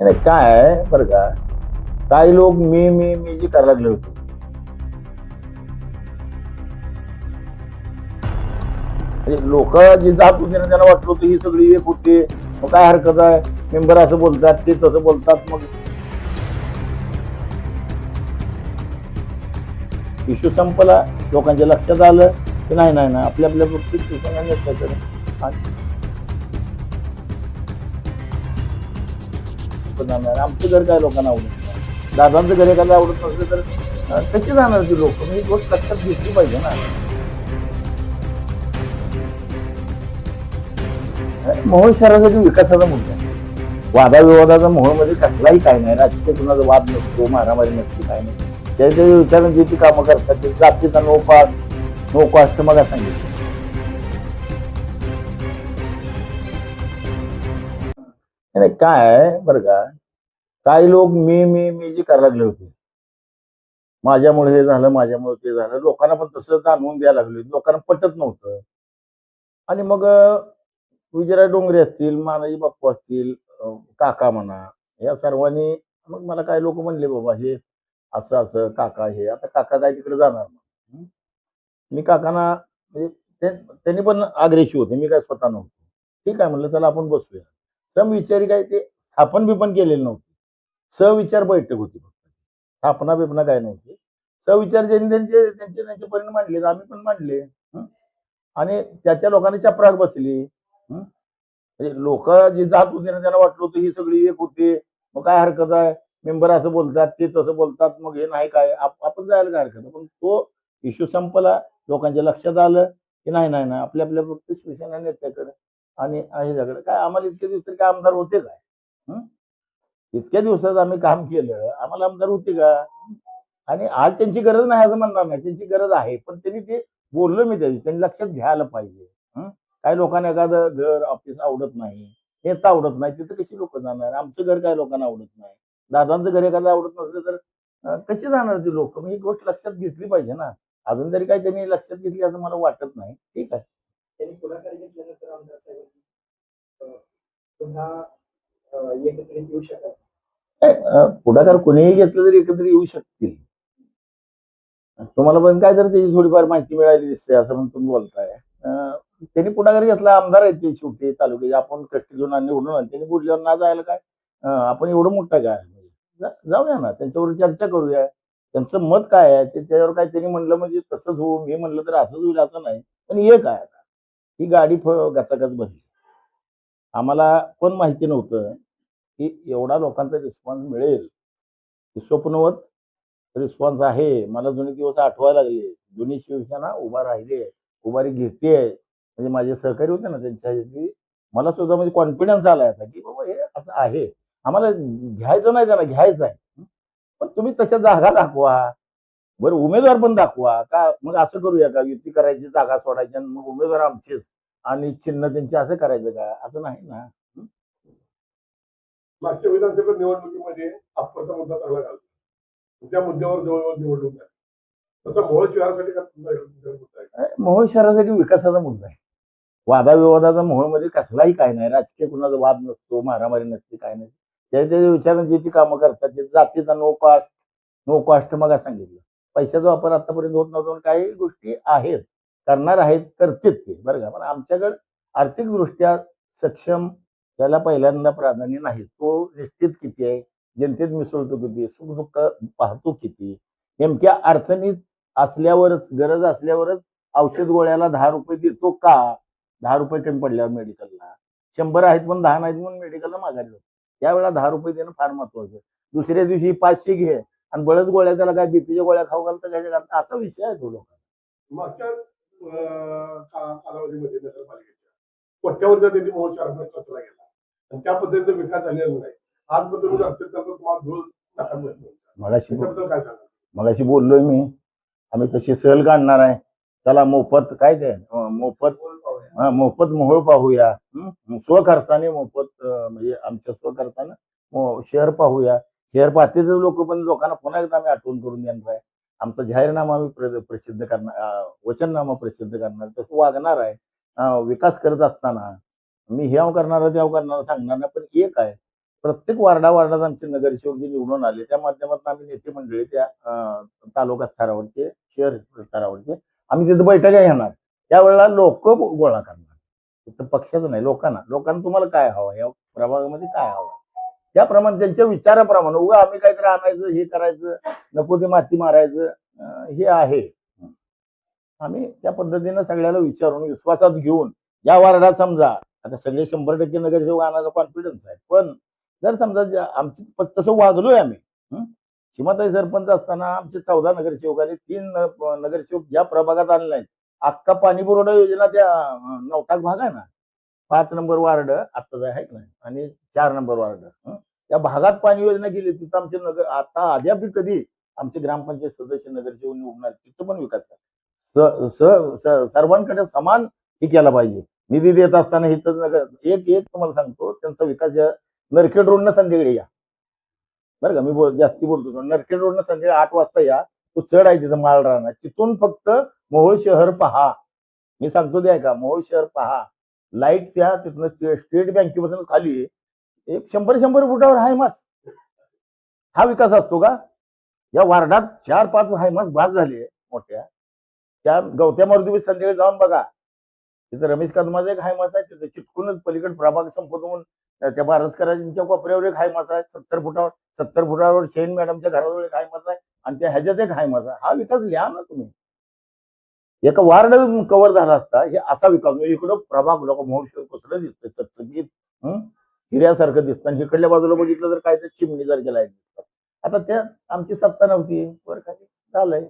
नाही काय आहे बरं का? काही लोक मी मी मी जी करायला लागले होते. म्हणजे लोक जी जात होती ना त्यांना वाटलं होतं ही सगळी एक होती. मग काय हरकत आहे? मेंबर असं बोलतात ते तसं बोलतात मग इश्यू संपला. लोकांच्या लक्षात आलं की नाही नाही ना आपल्या आपल्या बाबतीत शिवसेना पण जाणार. आमचं घर काय लोकांना आवडत नाही. दादांचं घर एखादं आवडत नसलं तर कशी जाणार ती लोक? ही म्हणजे गोष्ट लक्षात घेतली पाहिजे ना. मोहोळ शहरासाठी विकासाचा मुद्दा आहे. वादाविवादाचा मोहोळमध्ये कसलाही काय नाही. राजकीय कुणाचा वाद नसतो मारामारी नसते काय नाही. त्याच्या त्या जे ती कामं करतात ते जातीचा नो पास मग सांगितलं. नाही काय आहे बरं का काही लोक मी मी मी जी करायला लागले होते माझ्यामुळे हे झालं माझ्यामुळे ते झालं लोकांना पण तसं जाणवून द्यायला लागले लोकांना पटत नव्हतं. आणि मग विजयराय डोंगरे असतील मानाजी बाप्पू असतील काका म्हणा या सर्वांनी मग मला काही लोक म्हणले बाबा हे असं असं काका हे आता काका काय तिकडे जाणार मी काकांना म्हणजे त्यांनी पण आग्रेशी होते मी काय स्वतः नव्हतो. ठीक आहे म्हणलं चला आपण बसूया. समविचारी काय ते स्थापन बिपन केलेली नव्हते. सविचार बैठक होती फक्त. स्थापना बिपना काय नव्हती. सविचार ज्यांनी त्यांचे त्यांचे त्यांचे परिणाम मांडले आम्ही पण मांडले. आणि त्या त्या लोकांनी चपराक बसली. म्हणजे लोक जी जात होती ना त्यांना वाटलं होतं ही सगळी एक होती. मग काय हरकत आहे? मेंबर असं बोलतात ते तसं बोलतात मग हे नाही काय? आप- आपण जायला काय हरकत पण तो इश्यू संपला लोकांच्या लक्षात आलं की नाही नाही नाही आपल्या आपल्या फक्त शिवसेना नेत्याकडे. आणि सगळं. काय आम्हाला इतके दिवस तरी काय आमदार होते काय? इतक्या दिवसात आम्ही काम केलं. आम्हाला आमदार होते का? आणि आज त्यांची गरज नाही असं म्हणणार नाही. त्यांची गरज आहे. पण त्यांनी ते बोललो मी त्याची त्यांनी लक्षात घ्यायला पाहिजे. काही लोकांना एखादं घर ऑफिस आवडत नाही. नेता आवडत नाही. तिथं कशी लोक जाणार? आमचं घर काय लोकांना आवडत नाही. दादांचं घर एखादं आवडत नसलं तर कशी जाणार ती लोक? मी ही गोष्ट लक्षात घेतली पाहिजे ना. अजून तरी काही त्यांनी लक्षात घेतली असं मला वाटत नाही. ठीक आहे. त्यांनी पुढाकार घेतल्यानंतर आमदार पुन्हा एकत्रित येऊ शकत पुढाकार कोणीही घेतलं तरी एकत्र येऊ शकतील. तुम्हाला पण काय तर त्याची थोडीफार माहिती मिळाली दिसते असं म्हणून तुम्ही बोलताय. त्यांनी पुढाकार घेतला आमदार आहेत ते शेवटी तालुक्याचे. आपण कष्ट घेऊन आणि निवडून आले. त्यांनी बोलल्यावर ना जायला काय? आपण एवढं मोठं काय? जाऊया ना त्यांच्यावर चर्चा करूया. त्यांचं मत काय आहे? ते त्याच्यावर काय त्यांनी म्हणलं म्हणजे तसंच होऊ मी म्हणलं तर असंच होईल असं नाही. पण एक आहे आता. ही गाडी फ गचागच बसली आम्हाला पण माहिती नव्हतं की एवढा लोकांचा रिस्पॉन्स मिळेल. स्वप्नवत रिस्पॉन्स आहे. मला जुने दिवस आठवायला लागले. जुनी शिवसेना उभा राहिली आहे. उभारी घेते म्हणजे माझे सहकारी होते ना त्यांच्या मला सुद्धा म्हणजे कॉन्फिडन्स आला आता की बाबा हे असं आहे. आम्हाला घ्यायचं नाही त्यांना घ्यायचं आहे. पण तुम्ही तशा जागा दाखवा. बरं उमेदवार पण दाखवा. का मग असं करूया का? युती करायची जागा सोडायची आणि मग उमेदवार आमचेच. आणि चिन्ह त्यांचे असं करायचं का? असं नाही ना? मागच्या विधानसभा निवडणुकीमध्ये अप्परचा मुद्दा चांगला घालतो त्या मुद्द्यावर जवळजवळ निवडणूक झाली. तसं मोहोळ शहरासाठी मोहोळ शहरासाठी विकासाचा मुद्दा आहे. वादाविवादाचा मोहोळमध्ये कसलाही काय नाही. राजकीय कुणाचा वाद नसतो मारामारी नसते काय नाही. त्या त्याच्या विचाराने जे ती कामं करतात ते जातीचा नो कॉस्ट नो कॉस्ट मग सांगितलं. पैशाचा वापर आतापर्यंत होत नव्हता काही गोष्टी आहेत. करणार आहेत करतेत ते. बरं का? पण आमच्याकडं आर्थिकदृष्ट्या सक्षम त्याला पहिल्यांदा प्राधान्य नाही. तो निश्चित किती आहे? जनतेत मिसळतो किती सुखदुःख पाहतो किती नेमक्या अडचणीत असल्यावरच गरज असल्यावरच औषध गोळ्याला दहा रुपये देतो का? दहा रुपये कमी पडल्यावर मेडिकलला. शंभर आहेत पण दहा नाहीत म्हणून मेडिकलला माघारी जातो. त्यावेळेला दहा रुपये देणं फार महत्वाचं दुसऱ्या दिवशी पाचशे घे. आणि बळद गोळ्या त्याला काय बीपीच्या गोळ्या खाऊ घालतं काय असा विषय आहे तो लोकांना मागच्या कालावधीमध्ये नगरपालिकेच्या. कोट्यावरचा मोहोळ शहरामध्ये खर्चला गेला आणि त्या पद्धतीचा विकास झालेला नाही. आज पण तुम्ही तर तुम्हाला धूळ. मगाशी काय सांगा मगाशी बोललोय मी. आम्ही तशी सहल काढणार आहे. त्याला मोफत काय ते? मोफत हा, मोफत मोहोळ पाहूया? स्वखर्चाने मोफत म्हणजे आमच्या स्वखर्चानं शहर पाहूया. शहर पाहते लोक पण लोकांना पुन्हा एकदा आम्ही आठवण करून देणार आहे. आमचा जाहीरनामा आम्ही प्र- प्रसिद्ध करणार वचननामा प्रसिद्ध करणार तसं वागणार आहे. विकास करत असताना मी ह्याव करणार त्याव करणार सांगणार नाही पण एक आहे. प्रत्येक वार्डा वार्डात आमचे नगरसेवक जे निवडून आले त्या माध्यमातून आम्ही नेते मंडळी त्या तालुका स्तरावरचे शहर स्तरावरचे आम्ही तिथं बैठका घेणार. त्यावेळेला लोक गोळा करणार. तिथं पक्षाचं नाही लोकांना. लोकांना तुम्हाला काय हवं? या प्रभागामध्ये काय हवं? त्याप्रमाणे त्यांच्या विचाराप्रमाणे उगा आम्ही काहीतरी आणायचं हे करायचं नको ते माती मारायचं. हे आहे. आम्ही त्या पद्धतीनं सगळ्याला विचारून विश्वासात घेऊन या वार्डात समजा आता सगळे शंभर टक्के नगरसेवक आणायचा कॉन्फिडन्स आहे पण जर समजा आमची तसं वागलोय आम्ही सीमाताई सरपंच असताना आमचे चौदा नगरसेवक आले तीन नगरसेवक ज्या प्रभागात आले नाहीत अख्खा पाणी पुरवठा योजना त्या नवटाक भाग आहे ना. पाच नंबर वार्ड आत्ताच आहे का नाही? आणि चार नंबर वार्ड त्या भागात पाणी योजना केली तिथं आमचे नगर आता अद्याप कधी आमचे ग्रामपंचायत सदस्य नगरसेवक निवडणार तिथं पण विकास करा. सर्वांकडे समान हे केला पाहिजे. निधी देत असताना इथं नगर एक एक तुम्हाला सांगतो त्यांचा विकास या नरखेड रोडनं संध्याकडे या. बरं का मी बोल जास्ती बोलतो नरखेड रोडनं संध्याकाळी आठ वाजता या तो चढ आहे तिथं माल राहणार. तिथून फक्त मोहोळ शहर पहा. मी सांगतो ते का मोहोळ शहर पहा. लाइट त्या तिथनं स्टेट बँकेपासून खाली एक शंभर शंभर फुटावर हायमास हा विकास असतो का? या वार्डात चार पाच हायमास बाद आहे मोठ्या. त्या गवत्या तुम्ही संध्याकाळी जाऊन बघा. तिथं रमेश कदमाचा एक हायमास आहे तिथं चिटकूनच पलीकडे प्रभाग संपतो त्या बारसकरांच्या कोपऱ्यावर एक हायमास आहे सत्तर फुटावर सत्तर फुटावर शेन मॅडमच्या घराजवळ एक हायमास आहे आणि त्या ह्याच्यात एक हायमास आहे. हा विकास लिहा ना तुम्ही. एका वार्ड कव्हर झाला असता हे असा विकास म्हणजे इकडं प्रभाग लोक मोहशोर कुत्र दिसतं चकचकीत. हिऱ्यासारखं दिसतं. आणि इकडल्या बाजूला बघितलं तर काय तर चिमणीसारखे लाइट दिसतात. आता त्या आमची सत्ता नव्हती. वर खाली झालंय.